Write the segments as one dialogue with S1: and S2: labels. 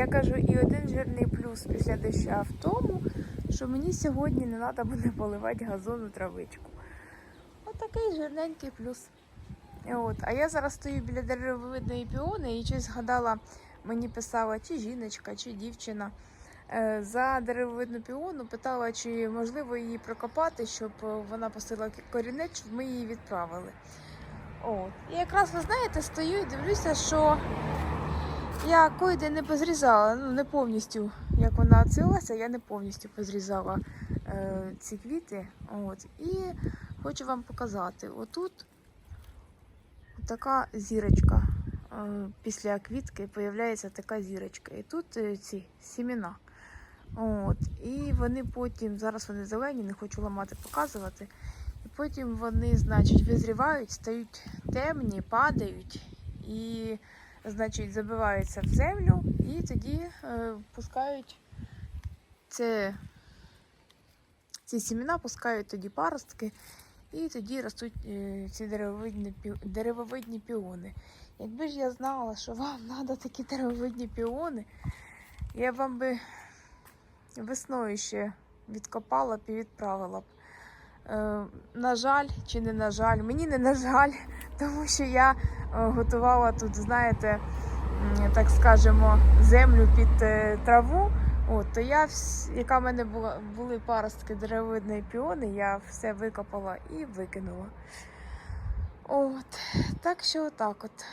S1: Я кажу, і один жирний плюс після доща в тому, що мені сьогодні не треба буде поливати газонну травичку. Отакий жирненький плюс. От. А я зараз стою біля деревовидної піони і щось згадала, мені писала чи жіночка, чи дівчина. е, За деревовидну піону питала, чи можливо її прокопати, щоб е, вона пустила корінець, щоб ми її відправили. От. І якраз ви знаєте, стою і дивлюся, що я койде не позрізала, ну не повністю, як вона цілася, я не повністю позрізала е, ці квіти. От. І хочу вам показати. Отут така зірочка. Е, Після квітки з'являється така зірочка. І тут е, ці сімена. От. І вони потім, зараз вони зелені, не хочу ламати, показувати. І потім вони, значить, визрівають, стають темні, падають і, значить, забиваються в землю і тоді е, пускають це, ці сімена, пускають тоді паростки, і тоді ростуть е, ці деревовидні, деревовидні піони. Якби ж я знала, що вам треба такі деревовидні піони, я вам би весною ще відкопала б і відправила б. Е, на жаль, чи не на жаль, мені не на жаль, тому що я готувала тут, знаєте, так скажемо, землю під е, траву. От, то я, яка в мене була, були паростки деревовидної піони, я все викопала і викинула. От, так що отак от.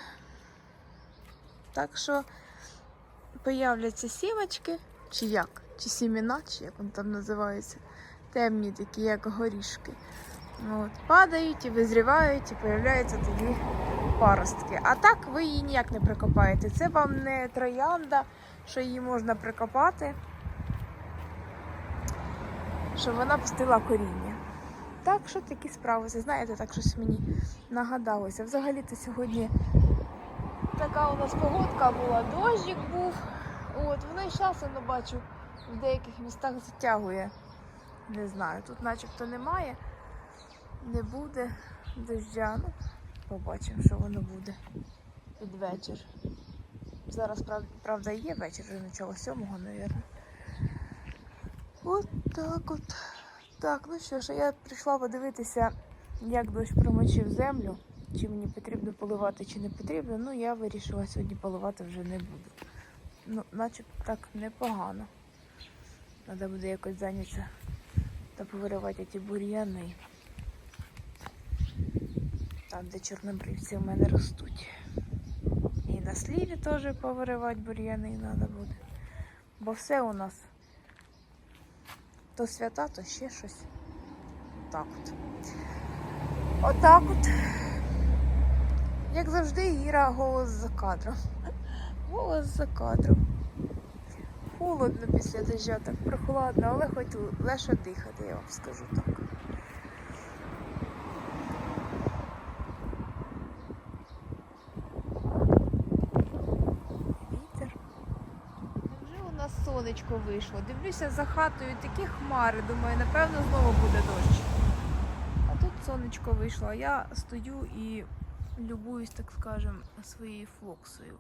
S1: Так що появляться сімочки, чи як, чи сімена, чи як вони там називаються темні, такі, як горішки. От, падають і визрівають, і появляються тоді паростки. А так ви її ніяк не прикопаєте. Це вам не троянда, що її можна прикопати, щоб вона пустила коріння. Так що такі справи. Це знаєте, так щось мені нагадалося. Взагалі-то сьогодні така у нас погодка була, дощик був. От, і часом не бачу, в деяких містах затягує. Не знаю, тут начебто немає, не буде дождя. Ну, побачимо, що воно буде під вечір. Зараз, правда, є вечір, вже начало сьомого, мабуть. От так от. Так, ну що ж, я прийшла подивитися, як дощ промочив землю, чи мені потрібно поливати, чи не потрібно. Ну, я вирішила сьогодні поливати вже не буду. Ну, начебто так непогано. Треба буде якось зайнятися та повиривати ті бур'яни. Там, де чорнобривці в мене ростуть. І на сліві теж повиривати бур'яни треба буде. Бо все у нас то свята, то ще щось. Отак от. Отак от. Як завжди, Іра голос за кадром. Голос за кадром. Холодно після дождя, так прохладно, але хоч легше дихати, я вам скажу так. Вітер. Вже у нас сонечко вийшло. Дивлюся за хатою такі хмари. Думаю, напевно, знову буде дощ. А тут сонечко вийшло, я стою і любуюсь, так скажем, своєю флоксою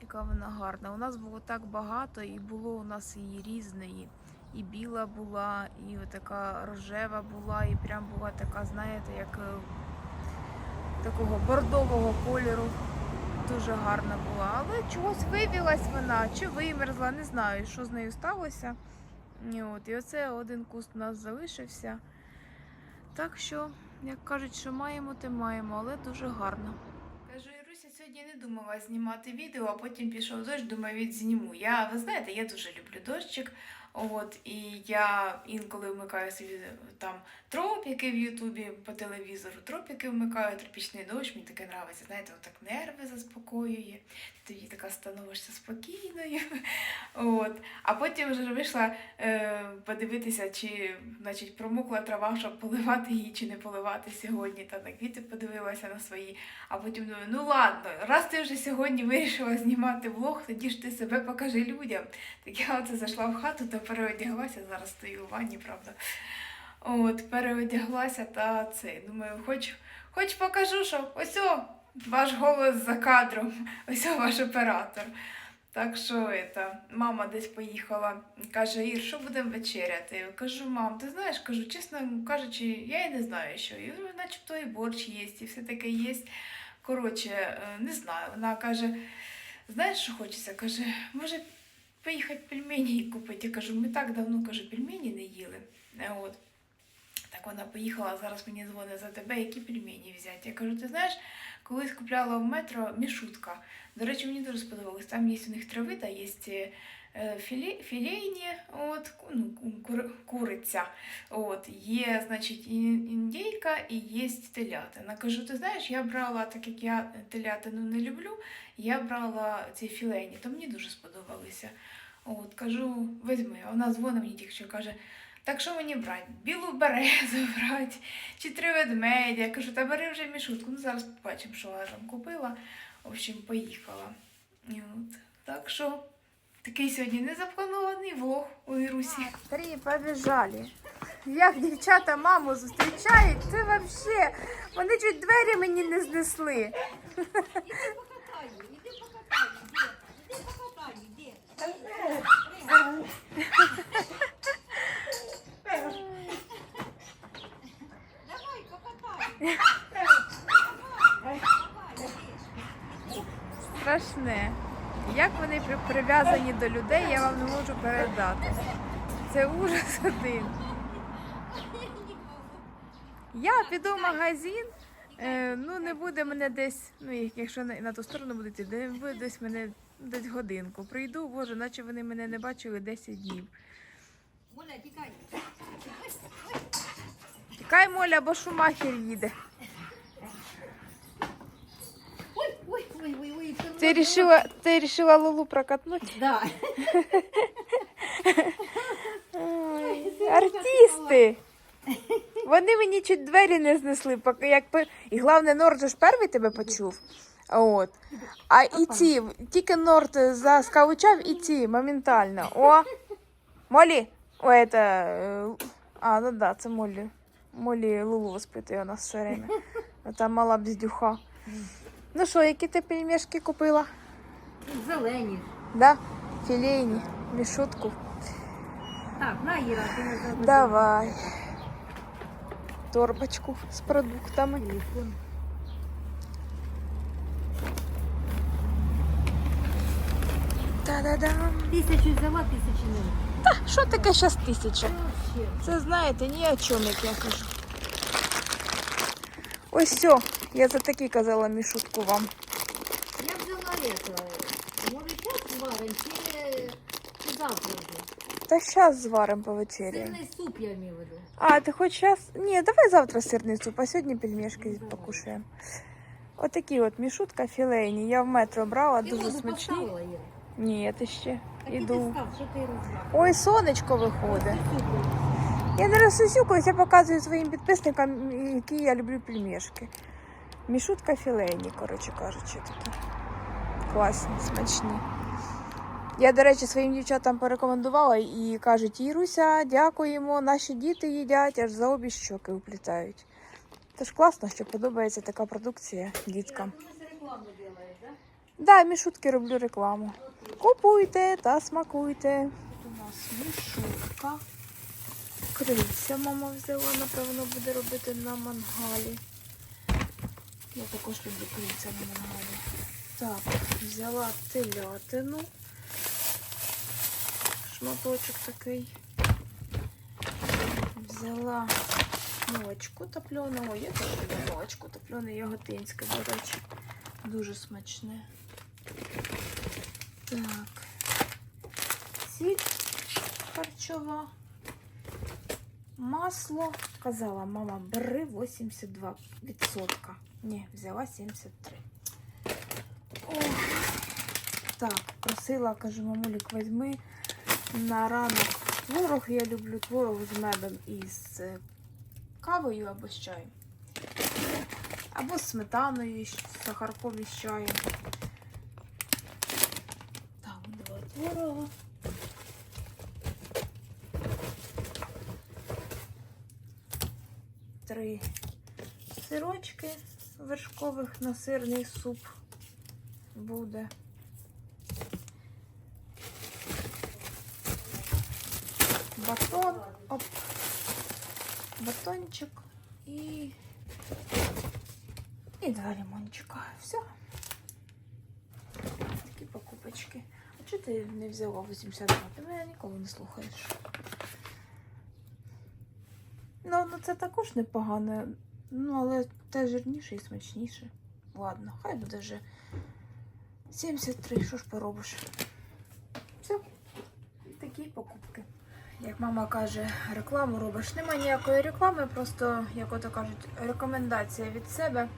S1: яка вона гарна. У нас було так багато, і було у нас її різної. І біла була, і така рожева була, і прям була така, знаєте, як е, такого бордового кольору. Дуже гарна була. Але чогось вивілась вона, чи вимерзла, не знаю, що з нею сталося. І, от, і оце один куст у нас залишився. Так що, як кажуть, що маємо, те маємо, але дуже гарно. Кажу, Іруся, сьогодні не думала знімати відео, а потім пішов дощ, думаю, відзніму. Я, ви знаєте, я дуже люблю дощик. От, і я інколи вмикаю собі там тропіки в Ютубі по телевізору, тропіки вмикаю, тропічний дощ, мені таке подобається, знаєте, так нерви заспокоює, тоді така становишся спокійною. От. А потім вже вийшла е, подивитися, чи значить, промокла трава, щоб поливати її чи не поливати сьогодні. Та на квіти подивилася на свої. А потім думаю, ну ладно, раз ти вже сьогодні вирішила знімати влог, тоді ж ти себе покажи людям. Так я оце зайшла в хату переодяглася. Зараз стою у ванні, правда. От, переодяглася та це. Думаю, хоч, хоч покажу, що ось о, ваш голос за кадром, ось о, ваш оператор. Так що это, мама десь поїхала, каже, Ір, що будемо вечеряти? Кажу, мам, ти знаєш, кажу, чесно кажучи, я і не знаю, що. І ну, начебто і борщ є, і все таке є. Коротше, е, не знаю. Вона каже, знаєш, що хочеться? Каже, може поїхати пельмені купити. Я кажу, ми так давно кажу, пельмені не їли. Е, От. Так вона поїхала, зараз мені дзвонить за тебе, які пельмені взяти. Я кажу, ти знаєш, колись купляла в метро мішутка. До речі, мені дуже сподобалось. Там є у них травита, є е, філі, філейні, от, ну, кур, куриця. От, є, значить, індійка і є телятина. Кажу, ти знаєш, я брала, так як я телятину не люблю, я брала ці філейні, то мені дуже сподобалися. От, кажу, візьми. Вона дзвонить мені тільки що каже, так що мені брати? Білу березу брати, чи три ведмедя. Я кажу, та бери вже мішутку. Ну зараз побачимо, що вона там купила. В общем, поїхала. І от. Так що такий сьогодні незапланований влог у вірусі. Три побіжали. Як дівчата маму зустрічають, це взагалі. Вони чуть двері мені не знесли. Прив'язані до людей, я вам не можу передати. Це ужас один. Я піду в магазин, е, ну не буде мене десь, ну якщо на, ту сторону буде йти, не буде десь мене десь годинку. Прийду, боже, наче вони мене не бачили 10 днів.
S2: Оля, тікай.
S1: Тікай, Моля, бо шумахер їде.
S2: Ой, ой, ой, ой, ой.
S1: Ти рішила, ти рішила Лулу прокатнути?
S2: Да.
S1: Ой, артисти. Вони мені чуть двері не знесли, поки як пи- і головне, Норд же ж перший тебе почув. От. А і ці, тільки Норд заскавучав, і ці моментально. О! Молі! О, это... е, А, ну да, це Молі. Молі Лулу воспитує у нас все время. Та мала бздюха. Ну що, які ти пельмешки купила?
S2: Зелені.
S1: Да? Філейні, мішутку.
S2: Так, на, Іра, ти не забудь.
S1: Давай. Торбочку з продуктами.
S2: Телефон.
S1: Та-да-дам.
S2: Тисячу взяла, тисячі не.
S1: Та, що таке зараз тисяча?
S2: Вообще.
S1: Це знаєте, ні о чому, як я кажу. Ось все, Я за такі казала мішутку вам.
S2: Я взяла это. Може, час зварим, чи, чи завтра вже?
S1: Та зараз зваримо по вечері.
S2: Сирний суп я маю в виду.
S1: А, ти хоч зараз? Ні, давай завтра сирний суп, а сьогодні пельмешки покушаємо. Отакі от мішутка філейні. Я в метро брала,
S2: Ти
S1: дуже
S2: воду
S1: смачні.
S2: поставила, Іра?
S1: Ні, ти ще.
S2: Так і ти
S1: Іду.
S2: став, що ти?
S1: Ой, сонечко виходить. Я не розсусюкаюсь, я показую своїм підписникам, які я люблю пельмешки. Мішутка філейні, коротше кажучи, такі. Класні, смачні. Я, до речі, своїм дівчатам порекомендувала і кажуть, Іруся, дякуємо, наші діти їдять, аж за обі щоки уплітають. Тож класно, що подобається така продукція діткам.
S2: Да?
S1: Мішутки роблю рекламу. Купуйте та смакуйте. Тут У нас мішутка. Крильця мама взяла, напевно, буде робити на мангалі. Я також люблю крильця на мангалі. Так, взяла телятину. Шматочок такий. Взяла молочко топленого. Я теж люблю молочко топлене яготинське, до речі. Дуже смачне. Так. Сіль харчова. Масло. Казала, мама, бери 82%. Ні, взяла 73. Ох. Так, просила, кажу, мамулік, візьми на ранок творог. Я люблю творог з медом і з е, кавою або з чаєм. Або з сметаною, з сахарком і з чаєм. три сирочки вершкових на сирний суп буде. Батон, оп, батончик і і два лимончика. Все. Такі покупочки. А чого ти не взяла 80 років? Ну, я ніколи не слухаєш. Ну, ну це також непогано. Ну, але те жирніше і смачніше. Ладно, хай буде вже 73, що ж поробиш. Все. Такі покупки. Як мама каже, рекламу робиш. Нема ніякої реклами, просто, як ото кажуть, рекомендація від себе.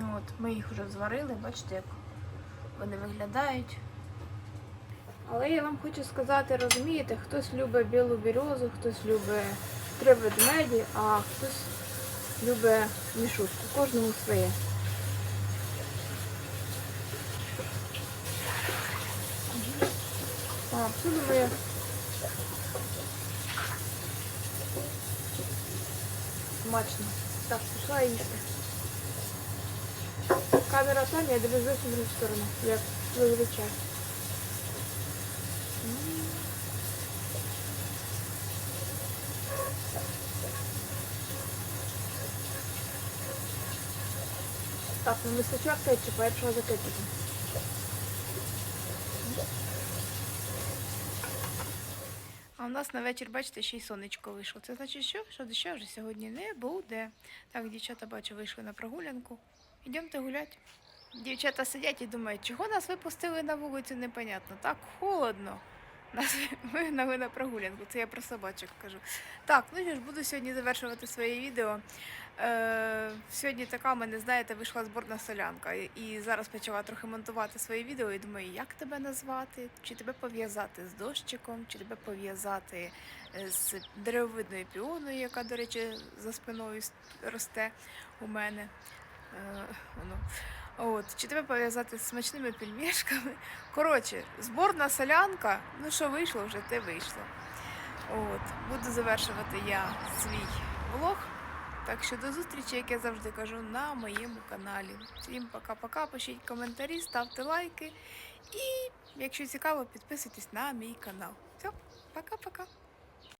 S1: Ну, от, ми їх вже зварили, бачите, як вони виглядають. Але я вам хочу сказати, розумієте, хтось любить білу бірюзу, хтось любить три ведмеді, а хтось любить мішутку. Кожному своє. А, всюди моє. Смачно. Так, пішла їсти. Камера там, я дивлюсь в другу сторону, як зазвичай. Так, ну вистачає кетчупа, я пішла за кетчупом. А у нас на вечір, бачите, ще й сонечко вийшло. Це значить, що? Що дощу вже сьогодні не буде. Так, дівчата, бачу, вийшли на прогулянку. Йдемте гуляти. Дівчата сидять і думають, чого нас випустили на вулицю, непонятно. Так холодно. Нас вигнали на прогулянку. Це я про собачок кажу. Так, ну що ж, буду сьогодні завершувати своє відео. Е, сьогодні така мене, знаєте, вийшла зборна солянка. І- зараз почала трохи монтувати своє відео і думаю, як тебе назвати? Чи тебе пов'язати з дощиком, чи тебе пов'язати е, з деревовидною піоною, яка, до речі, за спиною росте у мене. Е, воно. От, чи тебе пов'язати з смачними пельмешками. Коротше, зборна солянка, ну що вийшло, вже те вийшло. От, буду завершувати я свій влог. Так що до зустрічі, як я завжди кажу, на моєму каналі. Всім пока-пока, пишіть коментарі, ставте лайки. І якщо цікаво, підписуйтесь на мій канал. Все, пока-пока.